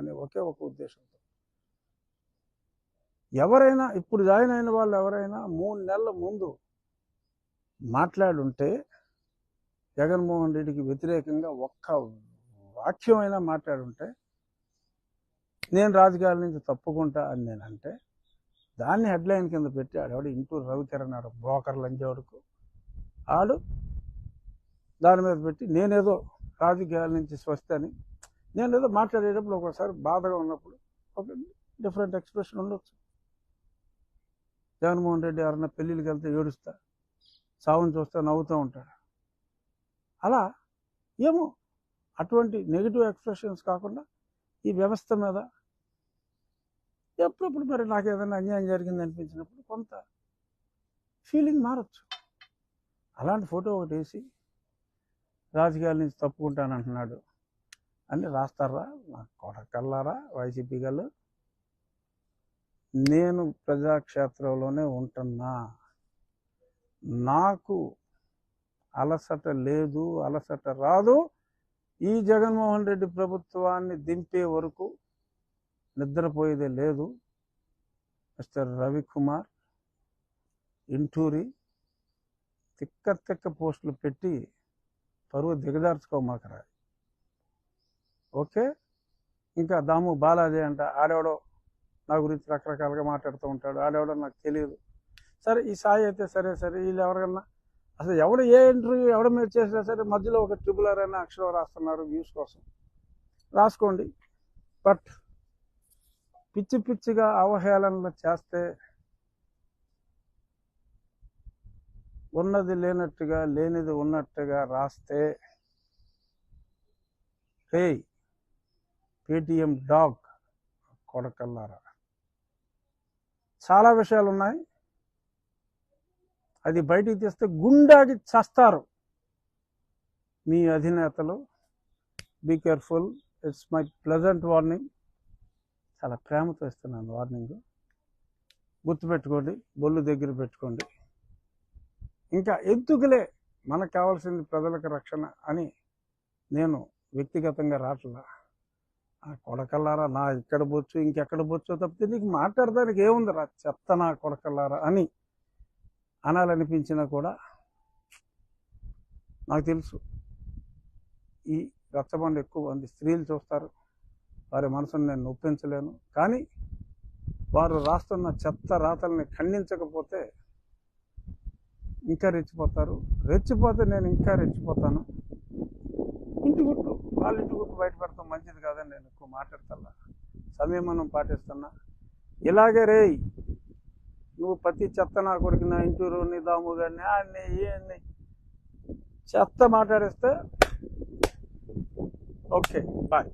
అనే ఒకే ఒక ఉద్దేశంతో. ఎవరైనా ఇప్పుడు జాయిన్ అయిన వాళ్ళు ఎవరైనా మూడు నెలల ముందు మాట్లాడుంటే జగన్మోహన్ రెడ్డికి వ్యతిరేకంగా ఒక్క వాక్యం అయినా మాట్లాడుంటే నేను రాజకీయాల నుంచి తప్పుకుంటా అని నేను అంటే దాన్ని హెడ్లైన్ కింద పెట్టి ఆడేవాడు ఇంటూరు రవికిరణ్ ఆడు బ్రోకర్ లంజోడుకు ఆడు దాని మీద పెట్టి నేనేదో రాజకీయాల నుంచి స్వస్తి అని నేను ఏదో మాట్లాడేటప్పుడు ఒకసారి బాధగా ఉన్నప్పుడు ఒక డిఫరెంట్ ఎక్స్ప్రెషన్ ఉండొచ్చు. జగన్మోహన్ రెడ్డి ఎవరన్నా పెళ్ళిళ్ళకి వెళ్తే ఏడుస్తా సావుని చూస్తే నవ్వుతూ ఉంటాడు. అలా ఏమో అటువంటి నెగిటివ్ ఎక్స్ప్రెషన్స్ కాకుండా ఈ వ్యవస్థ మీద ఎప్పుడప్పుడు మరి నాకు ఏదైనా అన్యాయం జరిగింది అనిపించినప్పుడు కొంత ఫీలింగ్ మారచ్చు. అలాంటి ఫోటో ఒకటి వేసి రాజకీయాల నుంచి తప్పుకుంటానంటున్నాడు అని రాస్తారా? నా కొడకల్లారా వైసీపీ గారు నేను ప్రజాక్షేత్రంలోనే ఉంటున్నా. నాకు అలసట లేదు అలసట రాదు. ఈ జగన్మోహన్ రెడ్డి ప్రభుత్వాన్ని దింపే వరకు నిద్రపోయేదే లేదు. మిస్టర్ రవికుమార్ ఇంటూరి తిక్క తిక్క పోస్టులు పెట్టి పరువు దిగదార్చుకోమాకరా ఓకే? ఇంకా దాము బాలాజీ అంట ఆడెవడో నా గురించి రకరకాలుగా మాట్లాడుతూ ఉంటాడు ఆడెవడో నాకు తెలియదు సరే ఈ సాయి అయితే సరే సరే వీళ్ళు ఎవరికన్నా అసలు ఎవడు ఏ ఇంటర్వ్యూ ఎవడ మీరు చేసినా సరే మధ్యలో ఒక ట్రిపుల్ ఆర్ అనే అక్షరం రాస్తున్నారు వ్యూస్ కోసం. రాసుకోండి. బట్ పిచ్చి పిచ్చిగా అవహేళనలు చేస్తే ఉన్నది లేనట్టుగా లేనిది ఉన్నట్టుగా రాస్తే హే పేటిఎం డాగ్ కొడకల్లారా. చాలా విషయాలు ఉన్నాయి అది బయటికి తీస్తే గుండాకి చస్తారు. మీ అధినేతలు be careful it's my pleasant warning చాలా ప్రేమతో ఇస్తున్నాను వార్నింగ్ గుర్తుపెట్టుకోండి బొల్లు దగ్గర పెట్టుకోండి. ఇంకా ఎందుకులే మనకు కావాల్సింది ప్రజలకు రక్షణ అని నేను వ్యక్తిగతంగా రావట్లా ఆ కొడకల్లారా నా ఇక్కడ బొచ్చు ఇంకెక్కడ బొచ్చో తప్పితే నీకు మాట్లాడడానికి ఏముంది రా చెత్త నా కొడకల్లారా అని అనాలనిపించినా కూడా నాకు తెలుసు. ఈ రచ్చబండ ఎక్కువ మంది స్త్రీలు చూస్తారు. వారి మనసును నేను నొప్పించలేను. కానీ వారు రాస్తున్న చెత్త రాతల్ని ఖండించకపోతే ఇంకా రెచ్చిపోతారు. రెచ్చిపోతే నేను ఇంకా రెచ్చిపోతాను. ఇంటి గుట్టు వాళ్ళ ఇంటి గుట్టు బయట పెడతాం మంచిది కాదు. నేను ఎక్కువ సంయమనం పాటిస్తున్నా? ఇలాగే రే నువ్వు ప్రతి చెత్త నా కొడుకు నా ఇంటూరు దాము కానీ అన్ని ఈయన్ని చెత్త మాట్లాడిస్తే ఓకే బాయ్.